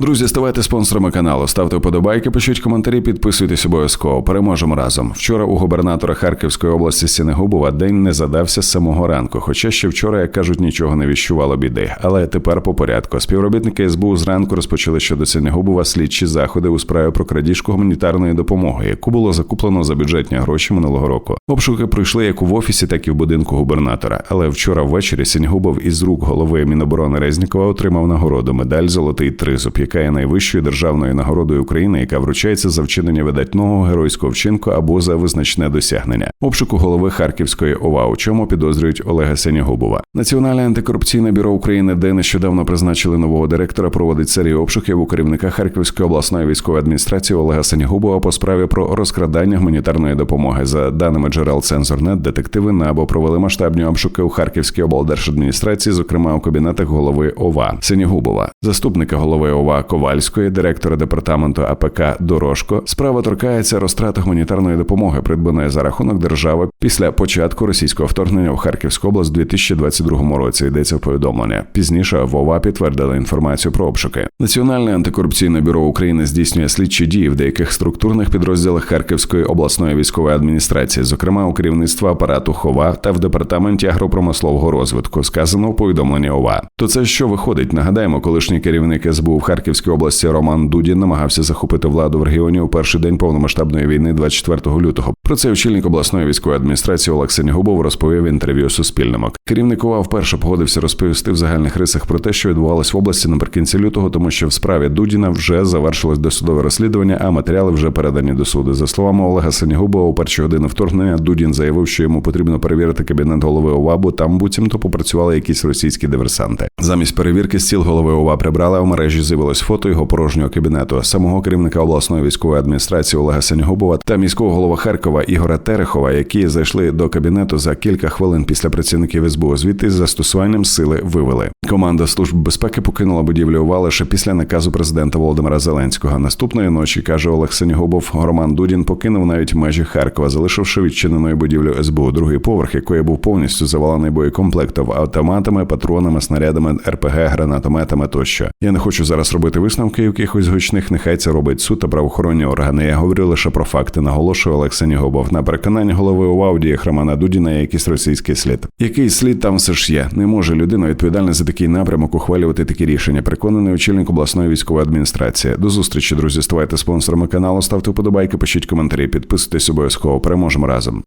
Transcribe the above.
Друзі, ставайте спонсорами каналу, ставте вподобайки, пишіть коментарі, підписуйтесь обов'язково. Переможемо разом. Вчора у губернатора Харківської області Сінегубова день не задався з самого ранку. Хоча ще вчора, як кажуть, нічого не віщувало біди. Але тепер по порядку. Співробітники СБУ зранку розпочали щодо Сінегубова слідчі заходи у справі про крадіжку гуманітарної допомоги, яку було закуплено за бюджетні гроші минулого року. Обшуки пройшли як в офісі, так і в будинку губернатора. Але вчора ввечері Сіньгубов із рук голови Міноборони Резнікова отримав нагороду медаль Золотий тризуб, яка є найвищою державною нагородою України, яка вручається за вчинення видатного геройського вчинку або за визначне досягнення. Обшуку голови Харківської ОВА, у чому підозрюють Олега Сенігубова. Національне антикорупційне бюро України, де нещодавно призначили нового директора, проводить серію обшуків у керівника Харківської обласної військової адміністрації Олега Сенігубова по справі про розкрадання гуманітарної допомоги. За даними джерел Цензорнет, детективи НАБО провели масштабні обшуки у Харківській облдержадміністрації, зокрема у кабінетах голови ОВА Сенігубова, заступника голови Ковальської, директора департаменту АПК Дорожко. Справа торкається розтрати гуманітарної допомоги, придбаної за рахунок держави після початку російського вторгнення в Харківську область у 2022 році. Йдеться в повідомлення. Пізніше в ОВА підтвердили інформацію про обшуки. Національне антикорупційне бюро України здійснює слідчі дії в деяких структурних підрозділах Харківської обласної військової адміністрації, зокрема у керівництва апарату ХОВА та в департаменті агропромислового розвитку, сказано у повідомленні ОВА. То це що виходить? Нагадаємо, колишній керівник СБУ в Харківській області Роман Дудін намагався захопити владу в регіоні у перший день повномасштабної війни 24 лютого. Про це очільник обласної військової адміністрації Олег Сенігубов розповів в інтерв'ю Суспільному. Керівник ОВА вперше погодився розповісти в загальних рисах про те, що відбувалось в області наприкінці лютого, тому що в справі Дудіна вже завершилось досудове розслідування, а матеріали вже передані до суду. За словами Олега Сенігубова, у перші години вторгнення Дудін заявив, що йому потрібно перевірити кабінет голови ОВА, бо там буцімто попрацювали якісь російські диверсанти. Замість перевірки стіл голови ОВА прибрали, в мережі з'явилось фото його порожнього кабінету. Самого керівника обласної військової адміністрації Олега Сенігубова та міського голова Харкова Ігора Терехова, які зайшли до кабінету за кілька хвилин після працівників СБУ. Звідти з застосуванням сили вивели. Команда служб безпеки покинула будівлю ОВА лише після наказу президента Володимира Зеленського. Наступної ночі каже Олег Сенігубов, Роман Дудін покинув навіть межі Харкова, залишивши відчиненою будівлю СБУ. Другий поверх, якої був повністю завалений боєкомплектом, автоматами, патронами, снарядами, РПГ, гранатометами тощо. Я не хочу зараз робити висновки якихось гучних. Нехай це робить суд та правоохоронні органи. Я говорю лише про факти. Наголошує Олег Сенігубов. На переконання голови ОВА у діях Романа Дудіна якийсь російський слід. Який слід там все ж є? Не може людина відповідальна за такий напрямок ухвалювати такі рішення. Переконаний очільник обласної військової адміністрації. До зустрічі, друзі. Ставайте спонсорами каналу, ставте вподобайки, пишіть коментарі, підписуйтесь обов'язково. Переможемо разом.